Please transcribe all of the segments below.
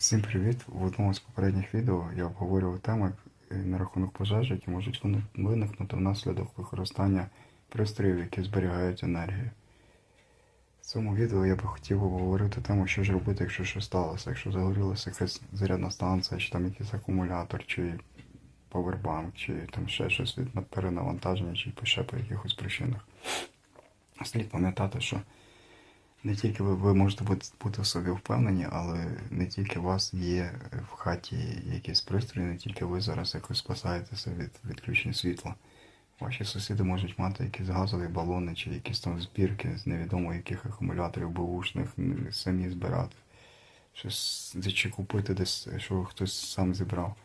Всім привіт! В одному з попередніх відео я обговорював теми е, на рахунок пожежі, які можуть виникнути внаслідок використання пристроїв, які зберігають енергію. В цьому відео я би хотів обговорити тему, що ж робити, якщо щось сталося, якщо загорілася якась зарядна станція, чи там якийсь акумулятор, чи павербанк, чи там ще щось від перенавантаження, чи ще по якихось причинах. Слід пам'ятати, що не тільки ви, ви можете бути, в собі впевнені, але не тільки у вас є в хаті якісь пристрої, не тільки ви зараз якось спасаєтеся від відключення світла. Ваші сусіди можуть мати якісь газові балони чи якісь там збірки з невідомо яких акумуляторів бушних, самі збирати. Щось чи купити десь, що хтось сам зібрав.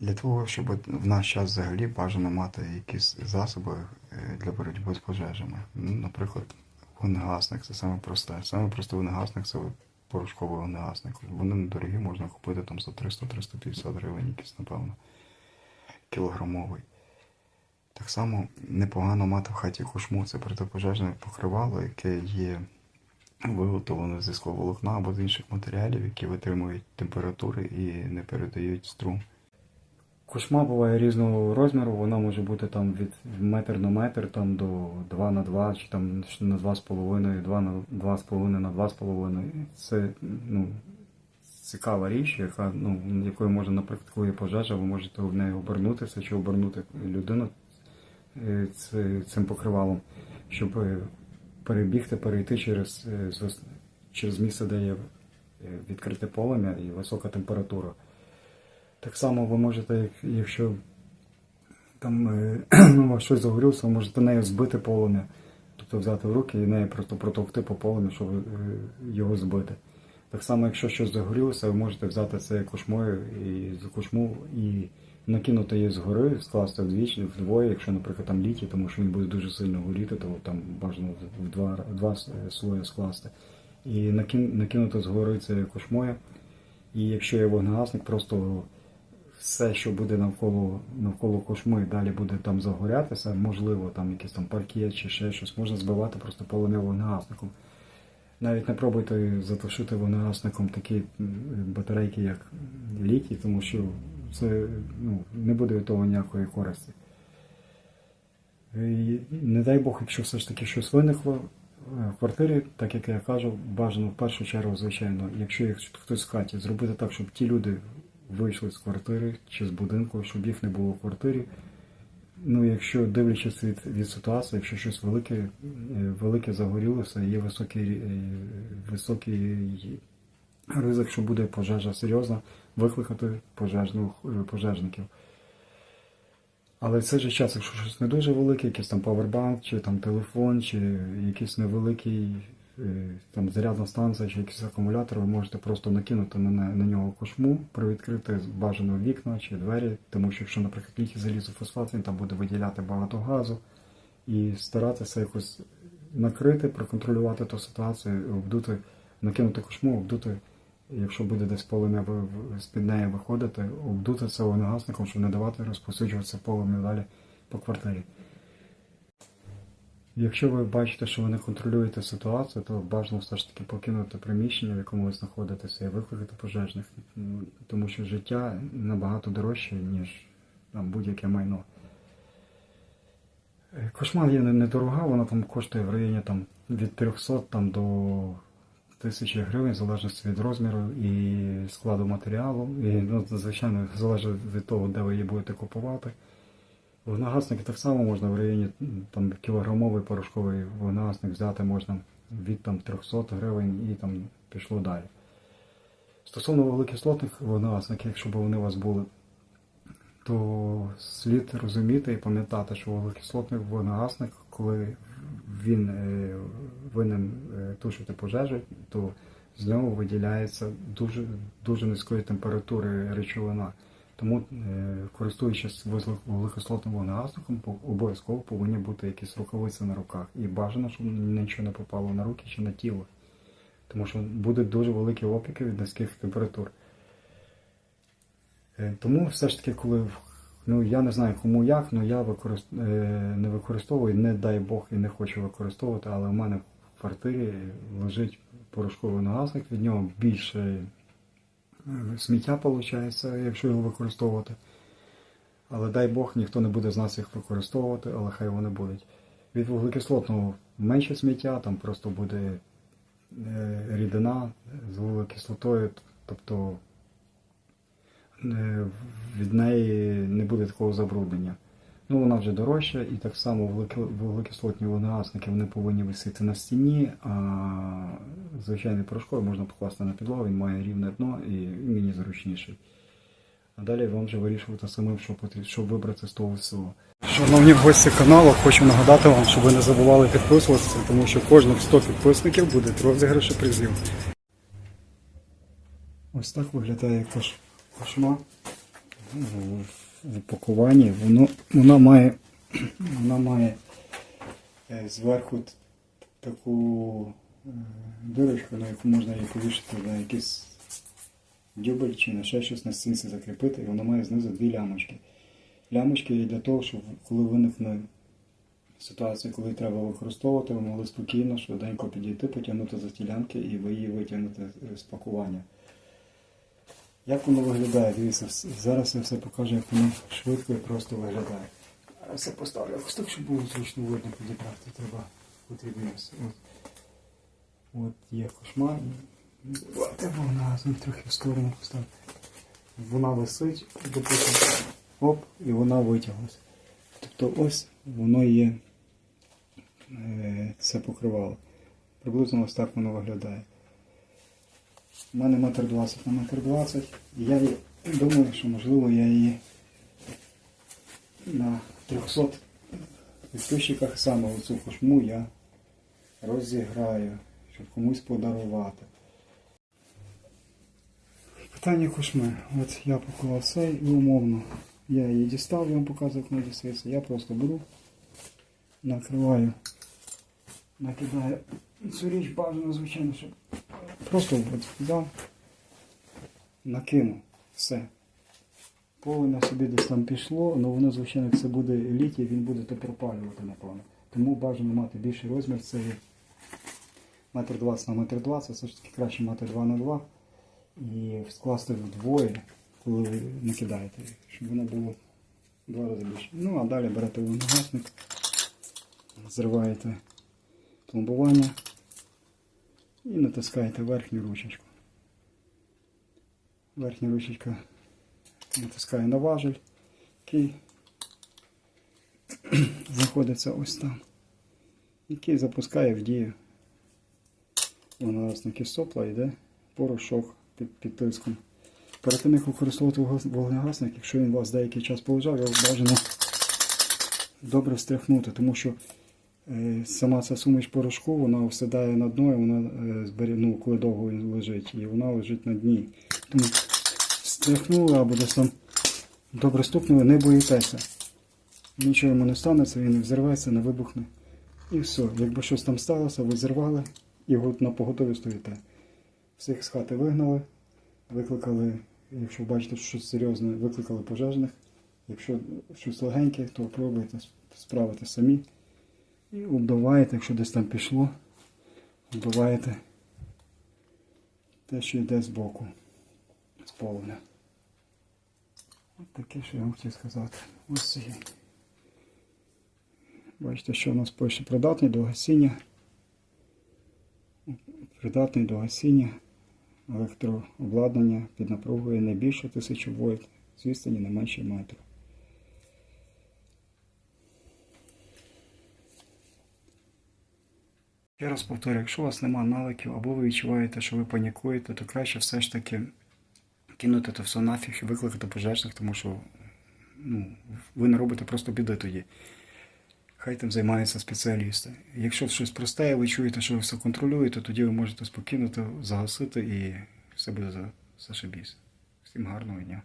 Для того, щоб в наш час взагалі бажано мати якісь засоби е, для боротьби з пожежами. Ну, наприклад, вогнегасник це саме просте. Саме простий вогнегасник це порошковий вогнегасник. Вони недорогі, можна купити там за 300-350 гривень, якийсь, напевно, кілограмовий. Так само непогано мати в хаті кошму, це протипожежне покривало, яке є виготовлене зі скловолокна або з інших матеріалів, які витримують температури і не передають струм. Кошма буває різного розміру, вона може бути там від метр на метр там до 2 на 2 чи там на 2,5, 2 на 2,5 на 2,5. Це ну, цікава річ, яка, ну, якою можна, наприклад, коли є пожежа, ви можете в неї обернутися чи обернути людину е, цим покривалом, щоб е, перебігти, перейти через, е, через місце, де є відкрите полум'я і висока температура. Так само ви можете, якщо там е, ну, у вас щось загорілося, ви можете нею збити полум'я. Тобто взяти в руки і нею просто протовкти по полум'ю, щоб е, його збити. Так само, якщо щось загорілося, ви можете взяти це кошмою і з кошму і накинути її згори, скласти вдвічі, вдвоє, якщо, наприклад, там літій, тому що він буде дуже сильно горіти, то там бажано в два, два е, слої скласти. І накинути згори це кошмою. І якщо є вогнегасник, просто все, що буде навколо, навколо кошми, далі буде там загорятися, можливо, там якийсь там паркет чи ще щось, можна збивати просто полум'я вогнегасником. Навіть не пробуйте затушити вогнегасником такі батарейки, як літій, тому що це ну, не буде від того ніякої користі. І не дай Бог, якщо все ж таки щось виникло е, в квартирі, так як я кажу, бажано в першу чергу, звичайно, якщо є хтось в хаті, зробити так, щоб ті люди вийшли з квартири чи з будинку, щоб їх не було в квартирі. Ну, якщо дивлячись від, від ситуації, якщо щось велике, е, велике загорілося, є високий, е, високий ризик, що буде пожежа серйозна, викликати пожежну, е, пожежників. Але в цей же час, якщо щось не дуже велике, якийсь там павербанк, чи там телефон, чи якийсь невеликий там зарядна станція, чи якийсь акумулятор, ви можете просто накинути на, на нього кошму, привідкрити бажано вікна чи двері, тому що якщо, наприклад, літій залізофосфат, він там буде виділяти багато газу і старатися якось накрити, проконтролювати ту ситуацію, обдути, накинути кошму, обдути, якщо буде десь в- з-під неї виходити, обдути це вогнегасником, щоб не давати розпосуджуватися полум'я далі по квартирі. Якщо ви бачите, що ви не контролюєте ситуацію, то бажано все ж таки покинути приміщення, в якому ви знаходитеся, і викликати пожежних, тому що життя набагато дорожче, ніж там, будь-яке майно. Е, Кошмар є недорога, вона там коштує в районі там, від 300 там, до 1000 гривень, в залежності від розміру і складу матеріалу. І, ну, звичайно, залежить від того, де ви її будете купувати. Вогнегасники так само можна в районі там, кілограмовий порошковий вогнегасник взяти можна від там, 300 гривень і там пішло далі. Стосовно великислотних вогнегасників, якщо б вони у вас були, то слід розуміти і пам'ятати, що великислотний вогнегасник, коли він е, винен е, тушити пожежу, то з нього виділяється дуже, дуже низької температури речовина. Тому, е, користуючись вуглекислотним вогнегасником, обов'язково повинні бути якісь рукавиці на руках. І бажано, щоб нічого не попало на руки чи на тіло. Тому що будуть дуже великі опіки від низьких температур. Е, Тому все ж таки, коли ну я не знаю кому як, але я використ... е, не використовую, не дай Бог і не хочу використовувати, але в мене в квартирі лежить порошковий нагасник, від нього більше сміття виходить, якщо його використовувати. Але дай Бог, ніхто не буде з нас їх використовувати, але хай вони будуть. Від вуглекислотного менше сміття, там просто буде е, рідина з вуглекислотою, тобто е, від неї не буде такого забруднення. Ну, вона вже дорожча, і так само вуглекислотні вогнегасники вони повинні висіти на стіні, а звичайний порошковий можна покласти на підлогу, він має рівне дно і мені зручніший. А далі вам вже вирішувати самим, що потрібно, щоб вибрати з того всього. Шановні гості каналу, хочу нагадати вам, щоб ви не забували підписуватися, тому що кожних 100 підписників буде розіграші призів. Ось так виглядає кош... кошма в в упакуванні. Воно, вона має, вона має е, зверху таку дирочку, на яку можна її повішати на якийсь дюбель чи на ще щось на стінці закріпити, і вона має знизу дві лямочки. Лямочки є для того, щоб коли виникне ситуація, коли треба використовувати, ви могли спокійно, швиденько підійти, потягнути за ті лямки і ви її витягнете з пакування. Як воно виглядає? Дивіться, зараз я все покажу, як воно швидко і просто виглядає. Все поставлю ось так, щоб було зручно видно підібрати. Треба потрібно. От, є кошмар. Давайте вона трохи в сторону поставлю. Вона висить, допустимо, оп, і вона витяглась. Тобто ось воно є е, це покривало. Приблизно ось так воно виглядає. У мене метр 20 на метр 20. І я думаю, що можливо я її на 300 підписчиках саме оцю кошму я розіграю, щоб комусь подарувати. Питання кошми. От я поклав цей і умовно. Я її дістав, я вам показую, як вона дістається. Я просто беру, накриваю, накидаю цю річ бажано, звичайно, щоб Просто взяв, накинув, все. Поле собі десь там пішло, але воно, звичайно, це буде літій, він буде то пропалювати, напевно. Тому бажано мати більший розмір, це є метр 20 на метр 20, все ж таки краще мати 2 на 2 і скласти вдвоє, коли ви накидаєте, щоб воно було два рази більше. Ну, а далі берете вогнегасник, зриваєте пломбування і натискаєте верхню ручечку. Верхня ручечка натискає на важель, який знаходиться ось там, який запускає в дію. Вона сопла йде порошок під, під тиском. Перед тим, як використовувати вогнегасник, якщо він у вас деякий час полежав, його бажано добре встряхнути, тому що Е, Сама ця суміш порошку, вона осідає на дно, і вона е, ну, коли довго він лежить, і вона лежить на дні. Тому стряхнули або десь там добре стукнули, не боїтеся. Нічого йому не станеться, він не взірветься, не вибухне. І все. Якби щось там сталося, ви зірвали і на поготові стоїте. Всіх з хати вигнали, викликали, якщо бачите, що щось серйозне, викликали пожежних. Якщо щось легеньке, то пробуйте справити самі. І вбиваєте, якщо десь там пішло, вбиваєте те, що йде з боку, з полум'я. От таке, що я вам хотів сказати. Ось є. Бачите, що у нас пише придатний до гасіння. Придатний до гасіння електрообладнання під напругою не більше 1000 вольт, з відстані не менше метра. Я раз повторю, якщо у вас немає навиків, або ви відчуваєте, що ви панікуєте, то краще все ж таки кинути то все нафіг і викликати пожежних, тому що ну, ви не робите просто біди тоді. Хай тим займаються спеціалісти. Якщо щось просте, ви чуєте, що ви все контролюєте, тоді ви можете спокійно загасити і все буде за, зашибісь. Всім гарного дня.